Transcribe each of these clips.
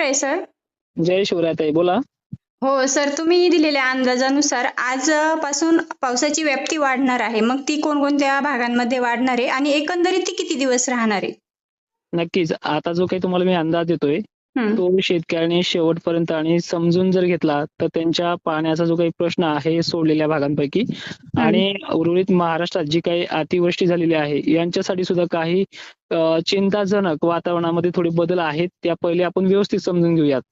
Shivray sir? जय शिवरायताई बोला. हो sir तुम्ही दिलेल्या अंदाजानुसार आज पासून पावसाची व्याप्ती वाढणार आहे. मग ती कोणकोणत्या भागांमध्ये वाढणार आहे आणि एकंदरीत ती किती दिवस राहणार आहे? नक्कीच. आता जो काही तुम्हाला मी अंदाज देतोय. तो शेतकऱ्यांनी शेवटपर्यंत आणि समजून जर घेतला तर त्यांच्या पाण्याचा जो काही प्रश्न आहे सोडलेल्या भागांपैकी. आणि उर्वरित महाराष्ट्रात जी काही अतिवृष्टी झालेली आहे यांच्यासाठी सुद्धा काही चिंताजनक वातावरणामध्ये थोडे बदल आहेत त्या पहिले आपण व्यवस्थित समजून घेऊयात.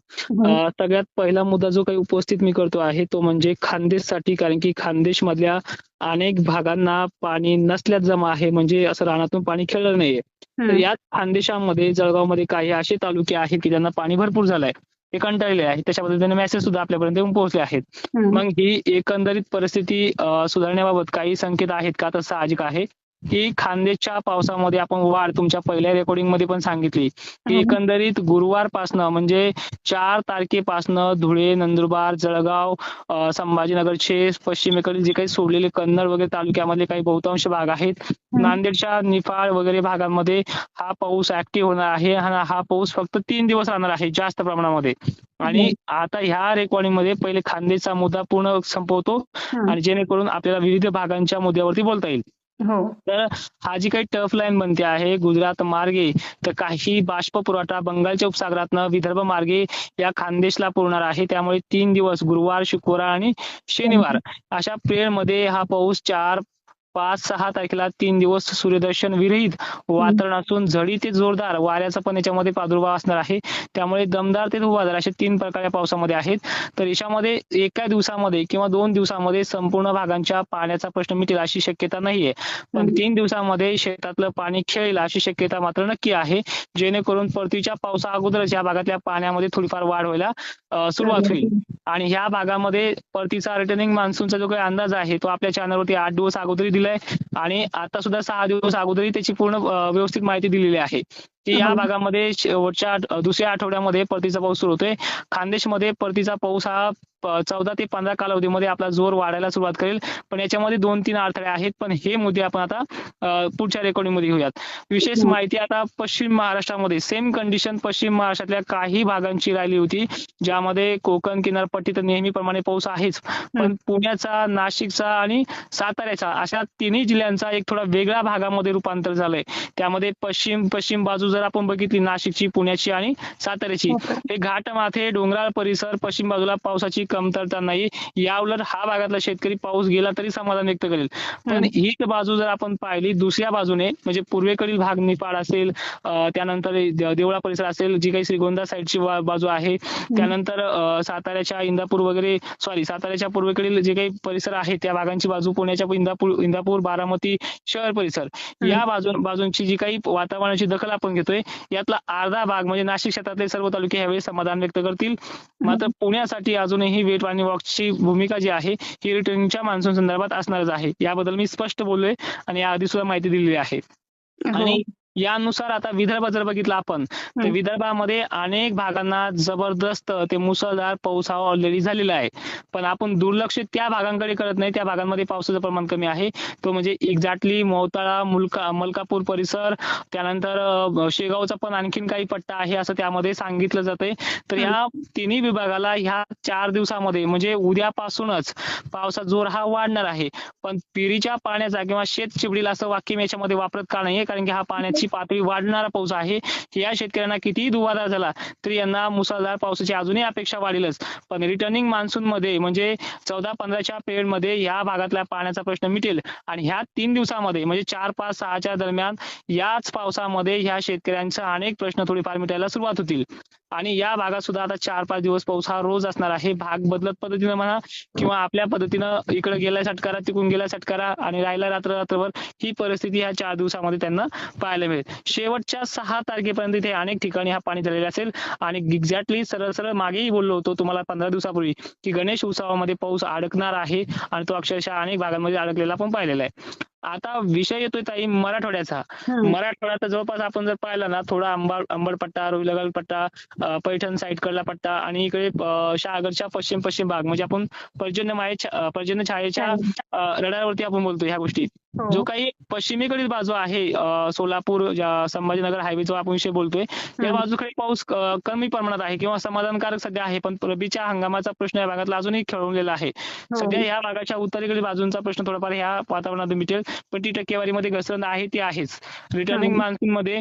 सगळ्यात पहिला मुद्दा जो काही उपस्थित मी करतो आहे तो म्हणजे खानदेशसाठी कारण की खानदेश मधल्या अनेक भागांना पाणी नसल्यात जमा आहे म्हणजे असं रानातून पाणी खेळलं नाहीये. तर. याच खानदेशामध्ये जळगावमध्ये काही असे तालुके आहेत की ज्यांना पाणी भरपूर झालंय. ते कंटाळले आहेत. त्याच्या पद्धतीने मेसेज सुद्धा आपल्यापर्यंत येऊन पोहोचले आहेत. मग ही एकंदरीत परिस्थिती सुधारण्याबाबत काही संकेत आहेत का? तर साहजिक आहे. की खानदेशच्या पावसामध्ये आपण वाढ तुमच्या पहिल्या रेकॉर्डिंगमध्ये पण सांगितली. की हम्म. एकंदरीत गुरुवारपासनं म्हणजे चार तारखेपासनं धुळे नंदुरबार जळगाव संभाजीनगरचे पश्चिमेकडील जे काही सोडलेले कन्नड वगैरे तालुक्यामधले काही बहुतांश भाग आहेत. नांदेडच्या निफाड वगैरे भागांमध्ये हा पाऊस ऍक्टिव्ह होणार आहे आणि हा पाऊस फक्त तीन दिवस राहणार आहे जास्त प्रमाणामध्ये. आणि आता ह्या रेकॉर्डिंगमध्ये पहिले खानदेशचा मुद्दा पूर्ण संपवतो. आणि जेणेकरून आपल्याला विविध भागांच्या मुद्द्यावरती बोलता येईल. हो तर हा जी काही टफ लाईन बनते आहे गुजरात मार्गे तर काही बाष्प पुरवठा बंगालच्या उपसागरातनं विदर्भ मार्गे या खानदेशला पुरणार आहे. त्यामुळे तीन दिवस गुरुवार शुक्रवार आणि शनिवार अशा मध्ये हा पाऊस चार पाच सहा तारखेला तीन दिवस सूर्यदर्शन विरहित वातावरण असून झडी ते जोरदार वाऱ्याचा पण याच्यामध्ये प्रादुर्भाव असणार आहे. त्यामुळे दमदार ते धुवाधार असे तीन प्रकार या पावसामध्ये आहेत. तर याच्यामध्ये एका दिवसामध्ये किंवा दोन दिवसामध्ये संपूर्ण भागांच्या पाण्याचा प्रश्न मिटेल अशी शक्यता नाहीये. पण. तीन दिवसामध्ये शेतातलं पाणी खेळेल अशी शक्यता मात्र नक्की आहे. जेणेकरून परतीच्या पावसा अगोदरच या भागातल्या पाण्यामध्ये थोडीफार वाढ व्हायला सुरुवात होईल. आणि ह्या भागामध्ये परतीचा रिटर्निंग मान्सूनचा जो काही अंदाज आहे तो आपल्या चॅनलवरती आठ दिवस अगोदरही आणि आता सुद्धा सहा दिवस अगोदरही त्याची पूर्ण व्यवस्थित माहिती दिलेली आहे. की या हो. भागामध्ये शेवटच्या दुसऱ्या आठवड्यामध्ये परतीचा पाऊस सुरू होतोय. खानदेशमध्ये परतीचा पाऊस हा चौदा ते पंधरा कालावधीमध्ये आपला जोर वाढायला सुरुवात करेल. पण याच्यामध्ये दोन तीन अडथळे आहेत. पण हे मुद्दे आपण आता पुढच्या रेकॉर्डिंगमध्ये घेऊयात. विशेष हम्म. माहिती आता पश्चिम महाराष्ट्रामध्ये. सेम कंडिशन पश्चिम महाराष्ट्रातल्या काही भागांची राहिली होती ज्यामध्ये कोकण किनारपट्टी तर नेहमीप्रमाणे पाऊस आहेच. पण पुण्याचा नाशिकचा आणि साताऱ्याचा अशा तिन्ही जिल्ह्यांचा एक थोडा वेगळ्या भागामध्ये रूपांतर झालंय. त्यामध्ये पश्चिम पश्चिम बाजू जर आपण बघितली नाशिकची पुण्याची आणि साताऱ्याची. हे घाट माथे डोंगराळ परिसर पश्चिम बाजूला पावसाची कमतरता नाही. या उलट हा भागातला शेतकरी पाऊस गेला तरी समाधान व्यक्त करेल. पण. हीच बाजू जर आपण पाहिली दुसऱ्या बाजूने म्हणजे पूर्वेकडील भाग निफाड असेल त्यानंतर देवळा परिसर असेल जी काही श्रीगोंदा साईडची बाजू आहे त्यानंतर साताऱ्याच्या इंदापूर वगैरे सॉरी साताऱ्याच्या पूर्वेकडील जे काही परिसर आहे त्या भागांची बाजू पुण्याच्या इंदापूर इंदापूर बारामती शहर परिसर. या बाजू बाजूंची जी काही वातावरणाची दखल आपण घेतोय यातला अर्धा भाग म्हणजे नाशिक क्षेत्रातले सर्व तालुके यावेळी समाधान व्यक्त करतील. मात्र पुण्यासाठी अजूनही वेट आणि वॉकची भूमिका जी आहे ही रिटर्निंगच्या मान्सून संदर्भात असणारच आहे. याबद्दल मी स्पष्ट बोललोय आणि याआधी सुद्धा माहिती दिलेली आहे. हो. आणि यानुसार आता विदर्भ जर बघितला आपण तर. विदर्भामध्ये अनेक भागांना जबरदस्त ते मुसळधार पाऊस हा ऑलरेडी झालेला आहे. पण आपण दुर्लक्ष त्या भागांकडे करत नाही त्या भागांमध्ये पावसाचं प्रमाण कमी आहे. तो म्हणजे एक्झॅक्टली मोताळा मुलका मलकापूर परिसर त्यानंतर शेगावचा पण आणखीन काही पट्टा आहे असं त्यामध्ये सांगितलं जातंय. तर ह्या तिन्ही विभागाला ह्या चार दिवसामध्ये म्हणजे उद्यापासूनच पावसाचा जोर हा वाढणार आहे. पण पिरीच्या पाण्याचा किंवा शेत चिबडील असं वाक्य याच्यामध्ये वापरत का नाहीये कारण की हा पाण्याची पातळी वाढणारा पाऊस आहे. या शेतकऱ्यांना कितीही दुवादा झाला तरी यांना मुसळधार पावसाची अजूनही अपेक्षा वाढेलच. पण रिटर्निंग मान्सून मध्ये म्हणजे चौदा पंधराच्या पिरियडमध्ये ह्या भागातल्या पाण्याचा प्रश्न मिटेल. आणि ह्या तीन दिवसामध्ये म्हणजे चार पाच सहाच्या दरम्यान याच पावसामध्ये ह्या शेतकऱ्यांचा अनेक प्रश्न थोडीफार मिटायला सुरुवात होतील. आणि या भागात सुद्धा आता चार पाच दिवस पाऊस हा रोज असणार आहे. भाग बदलत पद्धतीनं म्हणा किंवा आपल्या पद्धतीनं इकडे गेल्या सटकारा तिकडून गेला सटकारा आणि राहिला रात्र रात्रभर ही परिस्थिती ह्या चार दिवसामध्ये त्यांना पाहायला मिळेल. शेवटच्या सहा तारखेपर्यंत इथे अनेक ठिकाणी हा पाणी झालेला असेल. आणि एक्झॅक्टली सरळ सरळ मागेही बोललो होतो तुम्हाला पंधरा दिवसापूर्वी की गणेश उत्सवामध्ये पाऊस अडकणार आहे आणि तो अक्षरशः अनेक भागांमध्ये अडकलेला आपण पाहिलेला आहे. आता विषय येतोय ताई मराठवाड्याचा. मराठवाड्यात जवळपास आपण जर पाहिलं ना थोडा अंबा अंबड पट्टा रोहिलगाव पट्टा पैठण साईड कडला पट्टा आणि इकडे शहागडच्या पश्चिम पश्चिम भाग म्हणजे आपण पर्जन्य माये पर्जन्य छायेच्या रडारवरती आपण बोलतो ह्या गोष्टी. जो काही पश्चिमेकडील बाजू आहे सोलापूर संभाजीनगर हायवेचा आपण विषय बोलतोय त्या. बाजूकडे पाऊस कमी प्रमाणात आहे किंवा समाधानकारक सध्या आहे पण रबीच्या हंगामाचा प्रश्न या भागातला अजूनही खेळवलेला आहे हो. सध्या या भागाच्या उत्तरेकडील बाजूंचा प्रश्न थोडाफार ह्या वातावरणात मिटेल पण ती टक्केवारीमध्ये घसरण आहे ती आहेच रिटर्निंग. मान्सून मध्ये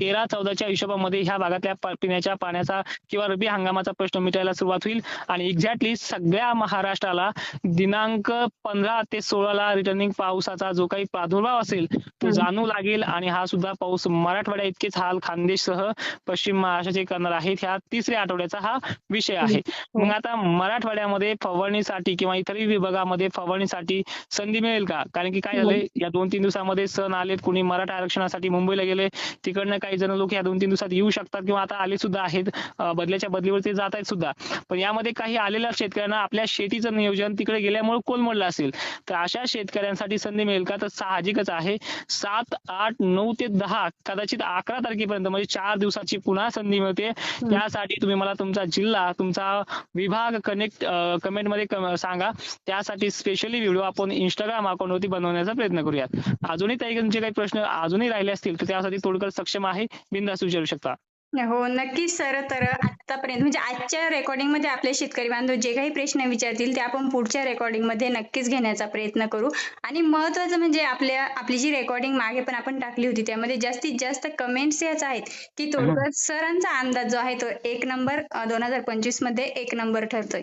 तेरा चौदाच्या हिशोबामध्ये ह्या भागातल्या पिण्याच्या पाण्याचा किंवा रब्बी हंगामाचा प्रश्न मिटायला सुरुवात होईल. आणि एक्झॅक्टली सगळ्या महाराष्ट्राला दिनांक पंधरा ते सोळाला रिटर्निंग पावसाचा जो काही प्रादुर्भाव असेल तो. जाणू लागेल. आणि हा सुद्धा पाऊस मराठवाड्या इतकेच हाल खानदेशसह पश्चिम महाराष्ट्राचे करणार आहेत ह्या तिसऱ्या आठवड्याचा हा विषय आहे. मग आता मराठवाड्यामध्ये फवारणीसाठी किंवा इतरही विभागामध्ये फवारणीसाठी संधी मिळेल का? कारण की काय झालंय या दोन तीन दिवसामध्ये सण आलेत. कोणी मराठा आरक्षणासाठी मुंबईला गेले तिकडनं काही जण लोक या दोन तीन दिवसात येऊ शकतात किंवा आता आले सुद्धा आहेत. बदल्याच्या बदलीवर ते जात आहेत सुद्धा. पण यामध्ये काही आलेल्या शेतकऱ्यांना आपल्या शेतीचं नियोजन तिकडे गेल्यामुळे कोलमडलं असेल. तर अशा शेतकऱ्यांसाठी संधी मिळेल का? तर साहजिकच आहे. सात आठ नऊ ते दहा कदाचित अकरा तारखेपर्यंत म्हणजे चार दिवसाची पुन्हा संधी मिळते. त्यासाठी तुम्ही मला तुमचा जिल्हा तुमचा विभाग कनेक्ट कमेंटमध्ये कम- सांगा. त्यासाठी स्पेशली व्हिडिओ आपण इंस्टाग्राम अकाउंटवरती बनवण्याचा प्रयत्न करूयात. अजूनही काही तुमचे काही प्रश्न अजूनही राहिले असतील तर त्यासाठी तोडकर सक्षम आहे. बिंदास विचारू शकता. हो नक्कीच सर. तर आतापर्यंत म्हणजे आजच्या रेकॉर्डिंगमध्ये आपले शेतकरी बांधव जे काही प्रश्न विचारतील ते आपण पुढच्या रेकॉर्डिंगमध्ये नक्कीच घेण्याचा प्रयत्न करू. आणि महत्वाचं म्हणजे आपल्या आपली जी रेकॉर्डिंग मागे पण आपण टाकली होती त्यामध्ये जास्तीत जास्त कमेंट्स याच आहेत. की तोडकर सरांचा अंदाज जो आहे तो एक नंबर दोन हजार पंचवीसमध्ये एक नंबर ठरतोय.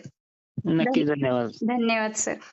नक्की धन्यवाद. धन्यवाद सर.